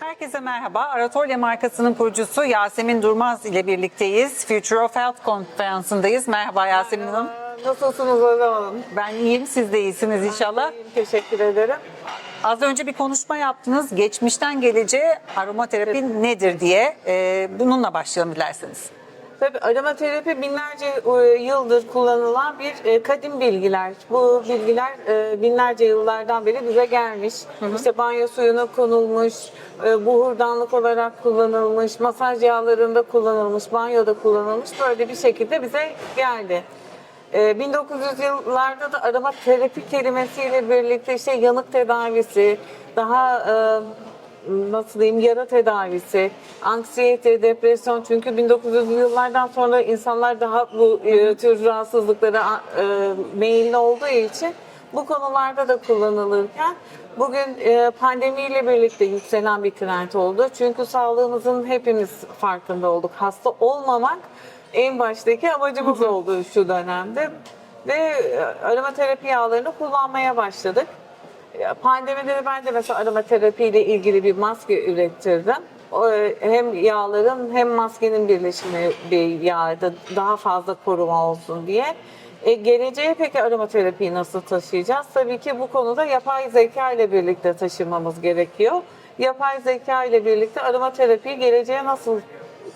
Herkese merhaba. Aratolya markasının kurucusu Yasemin Durmaz ile birlikteyiz. Future of Health konferansındayız. Merhaba Yasemin Hanım. Nasılsınız Özlem Hanım? Ben iyiyim, siz de iyisiniz inşallah. İyiyim, teşekkür ederim. Az önce bir konuşma yaptınız. Geçmişten geleceğe aromaterapi nedir diye. Ee, bununla başlayalım dilerseniz. Tabii aromaterapi binlerce e, yıldır kullanılan bir e, kadim bilgiler. Bu bilgiler e, binlerce yıllardan beri bize gelmiş. İşte banyo suyuna konulmuş, buhurdanlık olarak kullanılmış, masaj yağlarında kullanılmış, banyoda kullanılmış. Böyle bir şekilde bize geldi. E, 1900 yıllarda da aromaterapi kelimesiyle birlikte işte yanık tedavisi, daha nasıl diyeyim yara tedavisi, anksiyete, depresyon çünkü 1900'lü yıllardan sonra insanlar daha bu e, tür rahatsızlıklara e, meyilli olduğu için bu konularda da kullanılırken bugün e, pandemiyle birlikte yükselen bir trend oldu. Çünkü sağlığımızın hepimiz farkında olduk. Hasta olmamak en baştaki amacımız oldu şu dönemde ve e, aromaterapi yağlarını kullanmaya başladık. Pandemide de ben de mesela aromaterapi ile ilgili bir maske ürettirdim. Hem yağların hem maskenin birleşimi bir yağda daha fazla koruma olsun diye. E, geleceğe peki aromaterapiyi nasıl taşıyacağız? Tabii ki bu konuda yapay zeka ile birlikte taşımamız gerekiyor. Yapay zeka ile birlikte aromaterapiyi geleceğe nasıl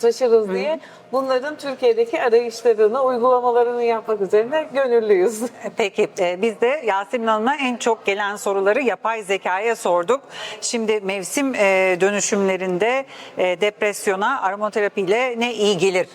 taşırız diye bunların Türkiye'deki arayışlarını, uygulamalarını yapmak üzerine gönüllüyüz. Peki e, biz de Yasemin Hanım'a en çok gelen soruları yapay zekaya sorduk. Şimdi mevsim e, dönüşümlerinde e, depresyona aromaterapi ile ne iyi gelir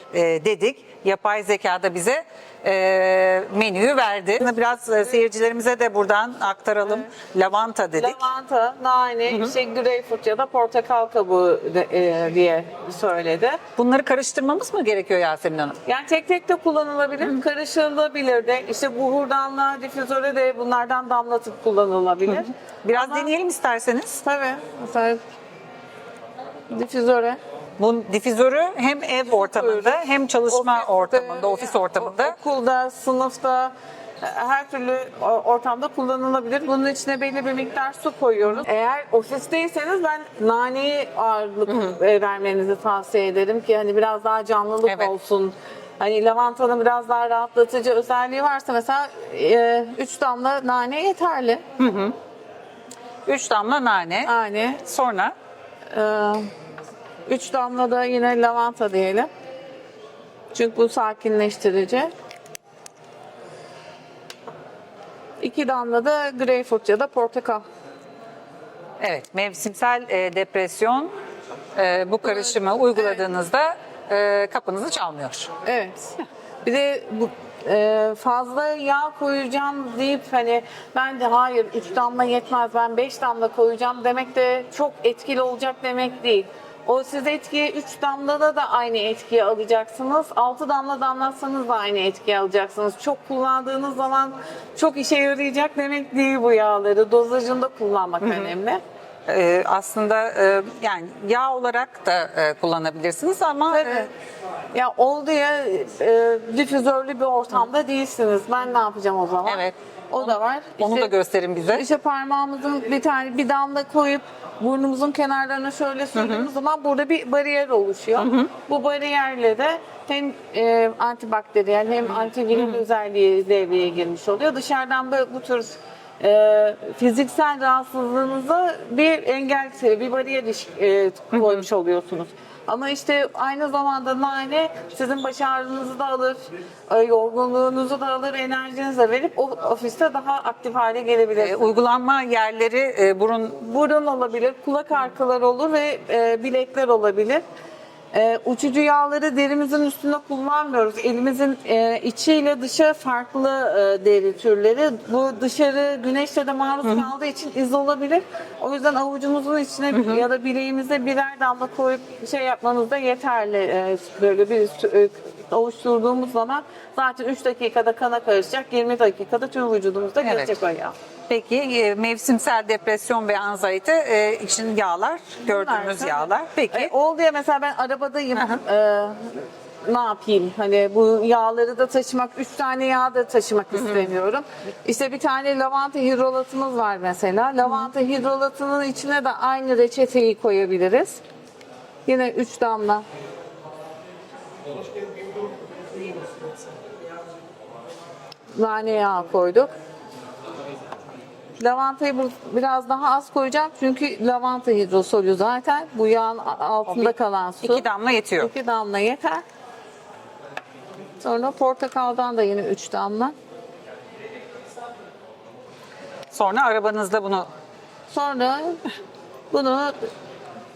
dedik. Yapay zeka da bize e, menüyü verdi. Biraz seyircilerimize de buradan aktaralım. Lavanta dedik. Lavanta, nane, işte greyfurt ya da portakal kabuğu de- e, diye söyledi. Bunları karıştırmamız mı gerekiyor Yasemin Hanım? Yani tek tek de kullanılabilir, karıştırılabilir de. İşte buhurdanlığa, difüzöre de bunlardan damlatıp kullanılabilir. Biraz Ama- deneyelim isterseniz. Tabii. Mesela difüzöre. Bu difüzörü hem ev ortamında hem çalışma Ofiste, ortamında, ofis ortamında Okulda, sınıfta, her türlü ortamda kullanılabilir. Bunun içine belli bir miktar su koyuyoruz. Eğer ofisteyseniz ben naneyi ağırlık e, vermenizi tavsiye ederim ki hani biraz daha canlılık Evet. olsun. Hani lavantanın biraz daha rahatlatıcı özelliği varsa mesela 3 damla nane yeterli. 3 damla nane. Nane, Sonra 3 damla da yine lavanta diyelim. Çünkü bu sakinleştirici. 2 damla da greyfurt ya da portakal. evet mevsimsel e, depresyon e, bu karışımı uyguladığınızda e, kapınızı çalmıyor. Evet. Bir de bu e, fazla yağ koyacağım deyip hani ben de hayır 3 damla yetmez ben 5 damla koyacağım demek de çok etkili olacak demek değil. O siz etkiye 3 damlada da aynı etkiyi alacaksınız. 6 damla damlatsanız da aynı etkiyi alacaksınız. Çok kullandığınız zaman çok işe yarayacak demek değil bu yağları. Dozajında kullanmak önemli. E, aslında e, yani yağ olarak da e, kullanabilirsiniz ama e. Ya oldu ya e, difüzörlü bir ortamda değilsiniz. Ben ne yapacağım o zaman? Evet. O da var. onu İşte- da gösterin bize. İşte parmağımızın bir tane bir damla koyup burnumuzun kenarlarına şöyle sürdüğümüz zaman burada bir bariyer oluşuyor. Bu bariyerle de hem e, antibakteriyel hem antiviral özelliği devreye girmiş oluyor. Dışarıdan böyle bu tür e, fiziksel rahatsızlığınıza bir engel, bir bariyer iş- e, koymuş oluyorsunuz. Ama işte aynı zamanda nane sizin baş ağrınızı da alır, e, yorgunluğunuzu da alır, enerjinizi de verip o ofiste daha aktif hale E, gelebilirsiniz. uygulanma yerleri e, burun Burun olabilir, kulak arkaları olur ve e, bilekler olabilir. E, uçucu yağları derimizin üstünde kullanmıyoruz. Elimizin e, içiyle dışı farklı e, deri türleri. Bu dışarı güneşle de maruz kaldığı için iz olabilir. O yüzden avucumuzun içine ya da bileğimize birer damla koyup şey yapmanız da yeterli. E, böyle bir e, oluşturduğumuz zaman zaten 3 dakikada kana karışacak, 20 dakikada tüm vücudumuzda Evet. gelecek o yağ. Peki e, mevsimsel depresyon ve anzayete e, için yağlar, gördüğümüz tabii. yağlar. Peki. E, oldu ya mesela ben arabadayım. E, ne yapayım? Hani bu yağları da taşımak, üç tane yağ da taşımak istemiyorum. İşte bir tane lavanta hidrolatımız var mesela. Lavanta hidrolatının içine de aynı reçeteyi koyabiliriz. Yine üç damla. Nane yağı koyduk. Lavantayı biraz daha az koyacağım çünkü lavanta hidrosolü zaten bu yağın altında kalan su. İki damla yetiyor. İki damla yeter. Sonra portakaldan da yine üç damla. Sonra arabanızda bunu Sonra bunu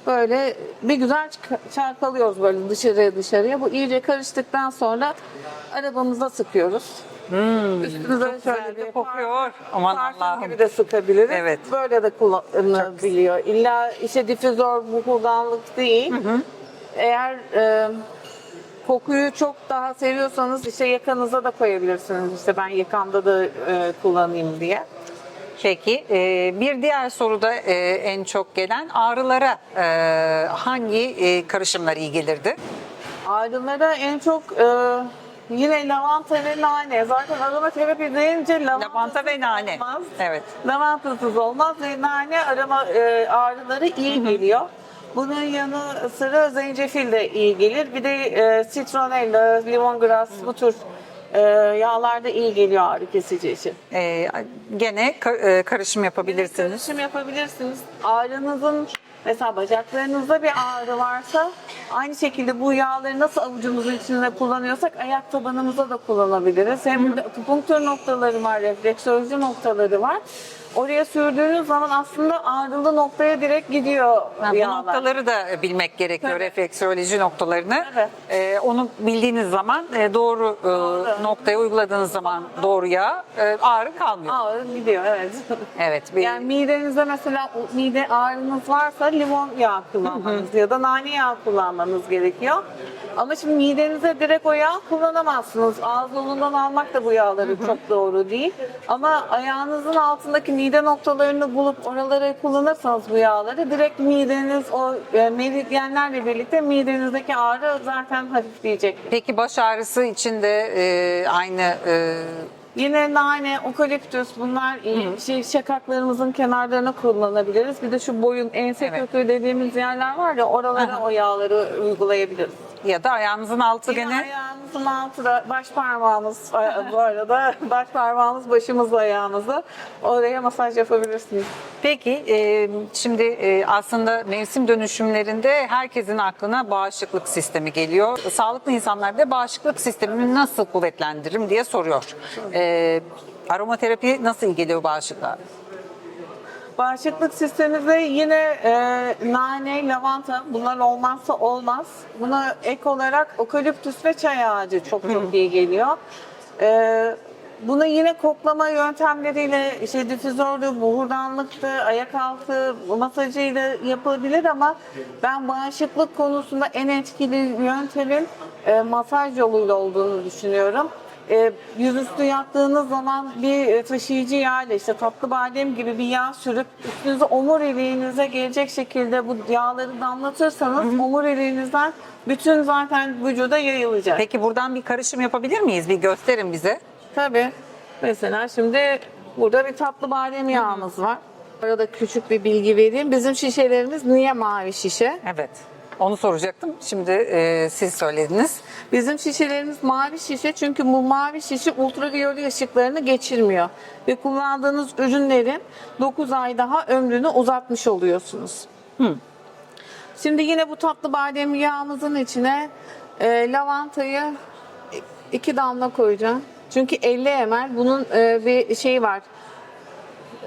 böyle bir güzel çarpalıyoruz böyle dışarıya dışarıya. Bu iyice karıştıktan sonra arabamıza sıkıyoruz. Üstümüze şöyle bir kokuyor. Aman Allah'ım. gibi de sıkabiliriz. Evet. Böyle de kullanılabiliyor. İlla işte difüzör bu kullanlık değil. Eğer e, kokuyu çok daha seviyorsanız işte yakanıza da koyabilirsiniz. İşte ben yakamda da e, kullanayım diye. Peki e, bir diğer soruda e, en çok gelen ağrılara e, hangi e, karışımlar iyi gelirdi? Ağrılara en çok e, yine lavanta ve nane. Zaten aromaterapi deyince lavanta, Lavanta ve nane. olmaz. Evet. Lavantasız olmaz ve nane arama e, ağrıları iyi geliyor. Bunun yanı sıra zencefil de iyi gelir. Bir de e, citronella, lemongrass bu tür e, yağlar da iyi geliyor ağrı kesici için. E, gene ka- e, karışım yapabilirsiniz. Karışım yapabilirsiniz. Ağrınızın mesela bacaklarınızda bir ağrı varsa aynı şekilde bu yağları nasıl avucumuzun içinde kullanıyorsak ayak tabanımıza da kullanabiliriz. Hem burada akupunktur noktaları var, refleksoloji noktaları var. Oraya sürdüğünüz zaman aslında ağrılı noktaya direkt gidiyor Yani bu yağlar. noktaları da bilmek gerekiyor, Tabii. refleksiyoloji noktalarını. Evet. E, onu bildiğiniz zaman e, doğru, e, noktaya uyguladığınız zaman doğruya e, ağrı kalmıyor. Ağrı gidiyor evet. Evet. Bir, Yani midenizde mesela mide ağrınız varsa limon yağı kullanmanız ya da nane yağı kullanmanız gerekiyor. Ama şimdi midenize direkt o yağı kullanamazsınız. Ağız yolundan almak da bu yağları çok doğru değil. Ama ayağınızın altındaki mide noktalarını bulup oraları kullanırsanız bu yağları direkt mideniz o e, meridyenlerle birlikte midenizdeki ağrı zaten hafifleyecek. Peki baş ağrısı için de e, aynı e, Yine nane, okaliptüs bunlar iyi. Şey, şakaklarımızın kenarlarına kullanabiliriz. Bir de şu boyun ense Evet. kökü dediğimiz yerler var ya oralara o yağları uygulayabiliriz. Ya da ayağınızın altı Yine gene ayağımızın altı da baş parmağımız bu arada baş parmağımız başımızla ayağımızı oraya masaj yapabilirsiniz. Peki e, şimdi e, aslında mevsim dönüşümlerinde herkesin aklına bağışıklık sistemi geliyor. Sağlıklı insanlar da bağışıklık sistemini nasıl kuvvetlendiririm diye soruyor. E, aromaterapi nasıl iyi geliyor bağışıklığa? Bağışıklık sistemimize yine e, nane, lavanta bunlar olmazsa olmaz. Buna ek olarak okaliptüs ve çay ağacı çok çok iyi geliyor. E, bunu yine koklama yöntemleriyle işte difüzördü, buhurdanlıktı, ayak altı masajıyla yapılabilir ama ben bağışıklık konusunda en etkili yöntemin e, masaj yoluyla olduğunu düşünüyorum. E, yüzüstü yattığınız zaman bir e, taşıyıcı yağ ile işte tatlı badem gibi bir yağ sürüp üstünüze omuriliğinize gelecek şekilde bu yağları damlatırsanız omuriliğinizden bütün zaten vücuda yayılacak. Peki buradan bir karışım yapabilir miyiz? Bir gösterin bize. Tabii. Mesela şimdi burada bir tatlı badem yağımız var. Arada küçük bir bilgi vereyim. Bizim şişelerimiz niye mavi şişe? Evet. Onu soracaktım. Şimdi e, siz söylediniz. Bizim şişelerimiz mavi şişe çünkü bu mavi şişe ultraviyole ışıklarını geçirmiyor. Ve kullandığınız ürünlerin 9 ay daha ömrünü uzatmış oluyorsunuz. Şimdi yine bu tatlı badem yağımızın içine e, lavantayı iki damla koyacağım. Çünkü 50 ml bunun e, bir şeyi var.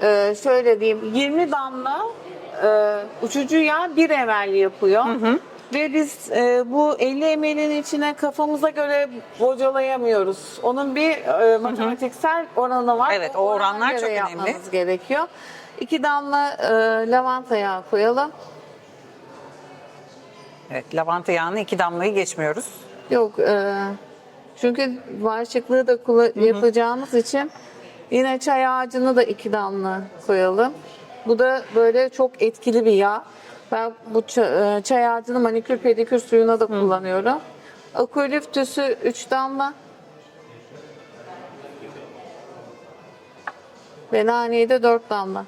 E, şöyle diyeyim 20 damla e, uçucu yağ 1 ml yapıyor. Ve biz e, bu 50 ml'in içine kafamıza göre bocalayamıyoruz. Onun bir e, matematiksel oranı var. Evet, o oranlar orana çok önemli. gerekiyor. İki damla e, lavanta yağı koyalım. Evet, lavanta yağını iki damlayı geçmiyoruz. Yok e, çünkü bağışıklığı da kula- yapacağımız için yine çay ağacını da iki damla koyalım. Bu da böyle çok etkili bir yağ. Ben bu e, çay ağacını manikür pedikür suyuna da kullanıyorum. Okaliptüsü 3 damla. Ve naneyi de 4 damla.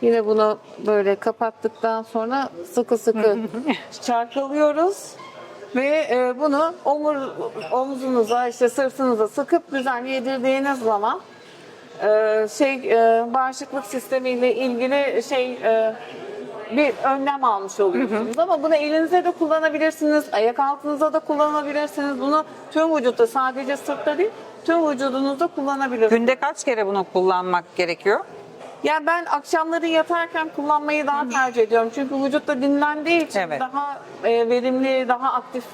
Yine bunu böyle kapattıktan sonra sıkı sıkı çarpalıyoruz. Ve e, bunu omur, omuzunuza, işte sırtınıza sıkıp güzel yedirdiğiniz zaman e, şey e, bağışıklık sistemiyle ilgili şey e, bir önlem almış oluyorsunuz. Ama bunu elinize de kullanabilirsiniz, ayak altınıza da kullanabilirsiniz. Bunu tüm vücutta sadece sırtta değil, tüm vücudunuzda kullanabilirsiniz. Günde kaç kere bunu kullanmak gerekiyor? Yani ben akşamları yatarken kullanmayı daha tercih ediyorum. Çünkü vücutta dinlendiği için Evet. daha e, verimli, daha aktif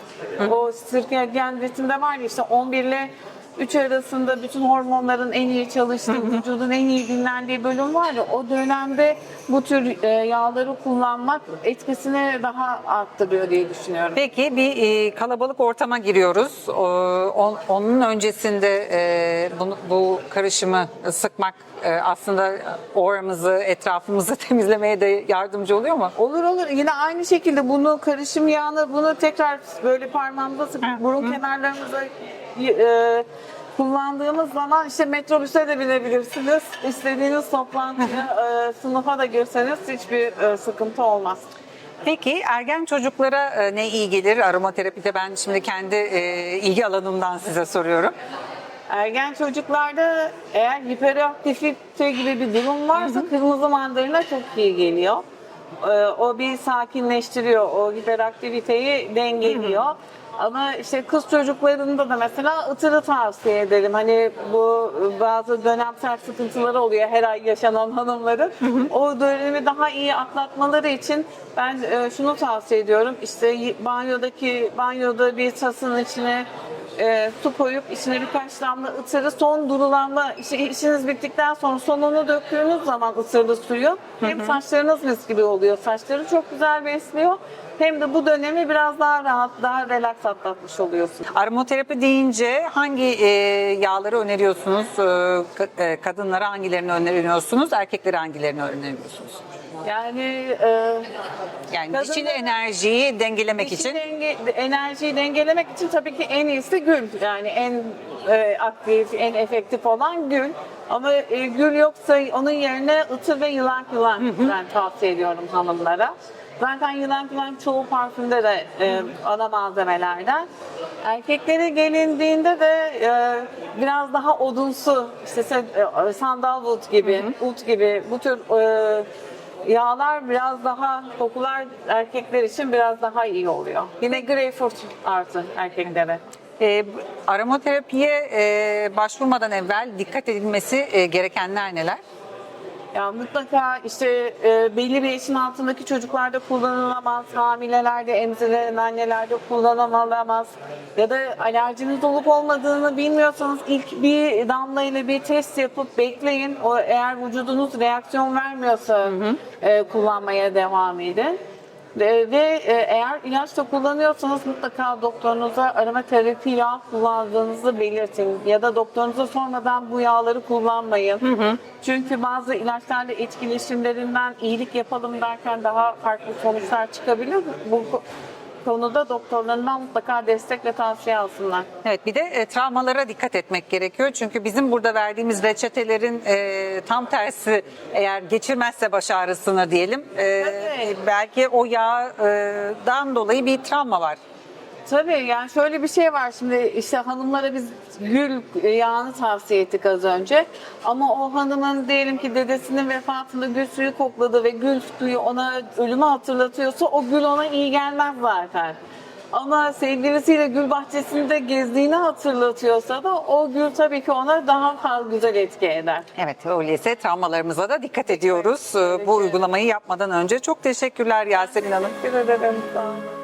o sirkadiyen ritimde var ya işte 11 ile 3 arasında bütün hormonların en iyi çalıştığı, vücudun en iyi dinlendiği bölüm var ya o dönemde bu tür e, yağları kullanmak etkisini daha arttırıyor diye düşünüyorum. Peki bir e, kalabalık ortama giriyoruz. Onun öncesinde e, bu karışımı sıkmak aslında oramızı, etrafımızı temizlemeye de yardımcı oluyor mu? Olur olur. Yine aynı şekilde bunu karışım yağını bunu tekrar böyle parmağımıza sıkıp burun kenarlarımıza e, kullandığımız zaman işte metrobüse de binebilirsiniz. İstediğiniz toplantıya, e, sınıfa da girseniz hiçbir e, sıkıntı olmaz. Peki ergen çocuklara e, ne iyi gelir aromaterapide? Ben şimdi kendi e, ilgi alanımdan size soruyorum. Ergen çocuklarda eğer hiperaktifite gibi bir durum varsa kırmızı mandalina çok iyi geliyor. Ee, O bir sakinleştiriyor, o hiperaktiviteyi dengeliyor. Ama işte kız çocuklarında da mesela ıtırı tavsiye ederim. Hani bu bazı dönemsel sıkıntıları oluyor her ay yaşanan hanımların. o dönemi daha iyi atlatmaları için ben e, şunu tavsiye ediyorum. İşte banyodaki banyoda bir tasın içine e, su koyup içine birkaç damla ıtırı son durulanma işte işiniz bittikten sonra sonunu döktüğünüz zaman ıtırlı suyu hem saçlarınız mis gibi oluyor. Saçları çok güzel besliyor. Hem de bu dönemi biraz daha rahat, daha relax atlatmış oluyorsunuz. Aromaterapi deyince hangi e, yağları öneriyorsunuz? E, e, kadınlara hangilerini öneriyorsunuz? Erkeklere hangilerini öneriyorsunuz? Yani e, Yani Kadınlara- dişil enerjiyi dengelemek için denge- enerjiyi dengelemek için tabii ki en iyisi gül. Yani en e, aktif, en efektif olan gül. Ama e, gül yoksa onun yerine ıtır ve yılan yılan ben tavsiye ediyorum hanımlara. Zaten yılan yılan çoğu parfümde de e, ana malzemelerden. Erkeklere gelindiğinde de e, biraz daha odunsu, işte e, sandalwood gibi, ut gibi bu tür e, Yağlar biraz daha kokular erkekler için biraz daha iyi oluyor. Yine greyfurt artı erkeklere. e, aromaterapiye e, başvurmadan evvel dikkat edilmesi e, gerekenler neler? Ya mutlaka işte e, belli bir yaşın altındaki çocuklarda kullanılamaz, hamilelerde, emziren annelerde kullanılamaz. Ya da alerjiniz olup olmadığını bilmiyorsanız ilk bir damla ile bir test yapıp bekleyin. O eğer vücudunuz reaksiyon vermiyorsa e, kullanmaya devam edin. Ve, ve e, eğer ilaç da kullanıyorsanız mutlaka doktorunuza aromaterapi yağ kullandığınızı belirtin. Ya da doktorunuza sormadan bu yağları kullanmayın. Çünkü bazı ilaçlarla etkileşimlerinden iyilik yapalım derken daha farklı sonuçlar çıkabilir. Bu konuda doktorlarından mutlaka destek ve tavsiye alsınlar. Evet bir de e, travmalara dikkat etmek gerekiyor. Çünkü bizim burada verdiğimiz reçetelerin e, tam tersi eğer geçirmezse baş ağrısını diyelim. e, Evet. belki o yağdan dolayı bir travma var. Tabii yani şöyle bir şey var şimdi işte hanımlara biz gül yağını tavsiye ettik az önce. Ama o hanımın diyelim ki dedesinin vefatında gül suyu kokladı ve gül suyu ona ölümü hatırlatıyorsa o gül ona iyi gelmez zaten. Ama sevgilisiyle gül bahçesinde gezdiğini hatırlatıyorsa da o gül tabii ki ona daha fazla güzel etki eder. Evet öyleyse travmalarımıza da dikkat ediyoruz. E, Bu uygulamayı yapmadan önce çok teşekkürler Yasemin Hanım. Teşekkür ederim. Sağ olun.